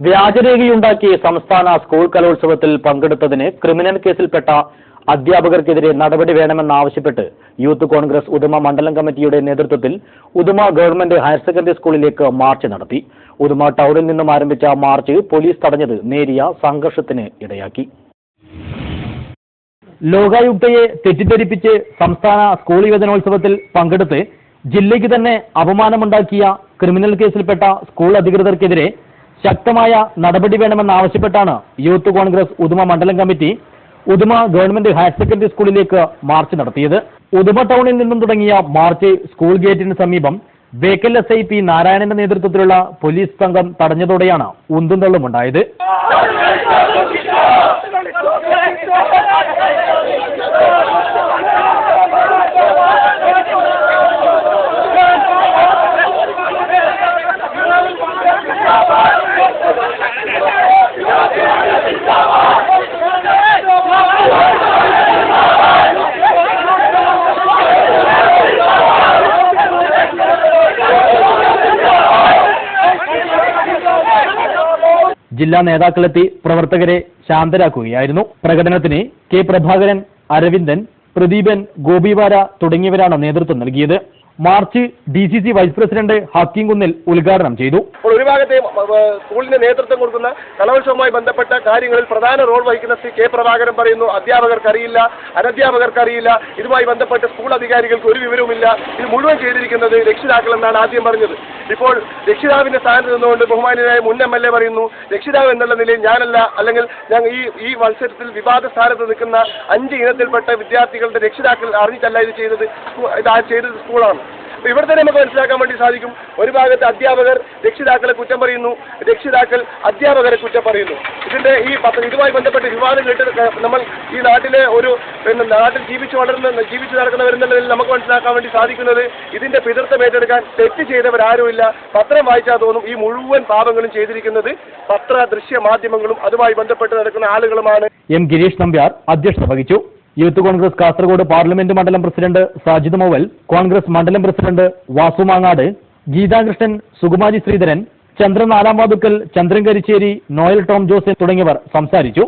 വ്യാജരേഖയുണ്ടാക്കി സംസ്ഥാന സ്കൂൾ കലോത്സവത്തിൽ പങ്കെടുത്തതിന് ക്രിമിനൽ കേസിൽപ്പെട്ട അധ്യാപകർക്കെതിരെ നടപടി വേണമെന്നാവശ്യപ്പെട്ട് യൂത്ത് കോൺഗ്രസ് ഉദുമ മണ്ഡലം കമ്മിറ്റിയുടെ നേതൃത്വത്തിൽ ഉദുമ ഗവൺമെന്റ് ഹയർ സെക്കൻഡറി സ്കൂളിലേക്ക് മാർച്ച് നടത്തി. ഉദുമ ടൗണിൽ നിന്നും ആരംഭിച്ച മാർച്ച് പോലീസ് തടഞ്ഞത് നേരിയ സംഘർഷത്തിന് ഇടയാക്കി. ലോകായുക്തയെ തെറ്റിദ്ധരിപ്പിച്ച് സംസ്ഥാന സ്കൂൾ യുവജനോത്സവത്തിൽ പങ്കെടുത്ത് ജില്ലയ്ക്ക് തന്നെ അപമാനമുണ്ടാക്കിയ ക്രിമിനൽ കേസിൽപ്പെട്ട സ്കൂൾ അധികൃതർക്കെതിരെ ശക്തമായ നടപടി വേണമെന്നാവശ്യപ്പെട്ടാണ് യൂത്ത് കോൺഗ്രസ് ഉദുമ മണ്ഡലം committee Uduma government higher secondary സ്കൂളിലേക്ക് മാർച്ച് നടത്തിയത്. ഉദുമ ടൗണിൽ നിന്നും തുടങ്ങിയ മാർച്ച് സ്കൂൾ ഗേറ്റിന് സമീപം ബേക്കൽ എസ് ഐ പി നാരായണന്റെ നേതൃത്വത്തിലുള്ള പോലീസ് സംഘം തടഞ്ഞതോടെയാണ് ഉന്തും തള്ളുമുണ്ടായത് ജില്ലാ നേതാക്കളെത്തി പ്രവർത്തകരെ ശാന്തരാക്കുകയായിരുന്നു. പ്രകടനത്തിന് കെ പ്രഭാകരൻ അരവിന്ദൻ പ്രദീപൻ ഗോപിവാര തുടങ്ങിയവരാണ് നേതൃത്വം നൽകിയത്. March D C C vice president Hakeem Kunnil ഉദ്ഘാടനം ചെയ്തു. ഒരു ഭാഗത്തെ മ- നേതൃത്വം കൊടുക്കുന്ന കലോത്സവവുമായി ബന്ധപ്പെട്ട കാര്യങ്ങളിൽ പ്രധാന റോൾ വഹിക്കുന്ന ശ്രീ കെ പ്രഭാകരൻ പറയുന്നു അധ്യാപകർക്ക് അറിയില്ല അനധ്യാപകർക്ക് അറിയില്ല ഇതുമായി ബന്ധപ്പെട്ട സ്കൂൾ അധികാരികൾക്ക് ഒരു വിവരവുമില്ല. ഇത് മുഴുവൻ ചെയ്തിരിക്കുന്നത് രക്ഷിതാക്കൾ എന്നാണ് ആദ്യം പറഞ്ഞത്. ഇപ്പോൾ രക്ഷിതാവിന്റെ സ്ഥാനത്ത് നിന്നുകൊണ്ട് ബഹുമാനായ മുൻ എം എൽ എ പറയുന്നു രക്ഷിതാവ് എന്നുള്ള നിലയിൽ ഞാനല്ല അല്ലെങ്കിൽ ഞങ്ങൾ ഈ ഈ മത്സരത്തിൽ വിവാദ സ്ഥാനത്ത് നിൽക്കുന്ന അഞ്ച് ഇനത്തിൽപ്പെട്ട വിദ്യാർത്ഥികളുടെ രക്ഷിതാക്കൾ അറിഞ്ഞിട്ടല്ല ഇത് ചെയ്തത് ഇത് ആ ചെയ്തത് സ്കൂളാണ്. ഇവിടെ തന്നെ നമുക്ക് മനസ്സിലാക്കാൻ വേണ്ടി സാധിക്കും. ഒരു ഭാഗത്ത് അധ്യാപകർ രക്ഷിതാക്കളെ കുറ്റം പറയുന്നു രക്ഷിതാക്കൾ അധ്യാപകരെ കുറ്റം പറയുന്നു. ഇതിന്റെ ഈ ഇതുമായി ബന്ധപ്പെട്ട് വിവാദം കേട്ട് നമ്മൾ ഈ നാട്ടിലെ ഒരു പിന്നെ നാട്ടിൽ ജീവിച്ചു വളർന്ന ജീവിച്ചു നടക്കുന്നവരെന്നുള്ളതിൽ നമുക്ക് മനസ്സിലാക്കാൻ വേണ്ടി സാധിക്കുന്നത് ഇതിന്റെ പിതൃത്വം ഏറ്റെടുക്കാൻ തെറ്റ് ചെയ്തവരാരുമില്ല. പത്രം വായിച്ചാൽ തോന്നും ഈ മുഴുവൻ പാപങ്ങളും ചെയ്തിരിക്കുന്നത് പത്ര ദൃശ്യ മാധ്യമങ്ങളും അതുമായി ബന്ധപ്പെട്ട് നടക്കുന്ന ആളുകളുമാണ്. എം ഗിരീഷ് നമ്പ്യാർ അധ്യക്ഷത വഹിച്ചു. യൂത്ത് കോൺഗ്രസ് കാസർഗോഡ് പാർലമെന്റ് മണ്ഡലം പ്രസിഡന്റ് സാജിദ് മോവൽ കോൺഗ്രസ് മണ്ഡലം പ്രസിഡന്റ് വാസു മാങ്ങാട് ഗീതാകൃഷ്ണൻ സുകുമാരി ശ്രീധരൻ ചന്ദ്രൻ നാലാം വാതുക്കൽ ചന്ദ്രൻ കരിച്ചേരി നോയൽ ടോം ജോസ് തുടങ്ങിയവർ സംസാരിച്ചു.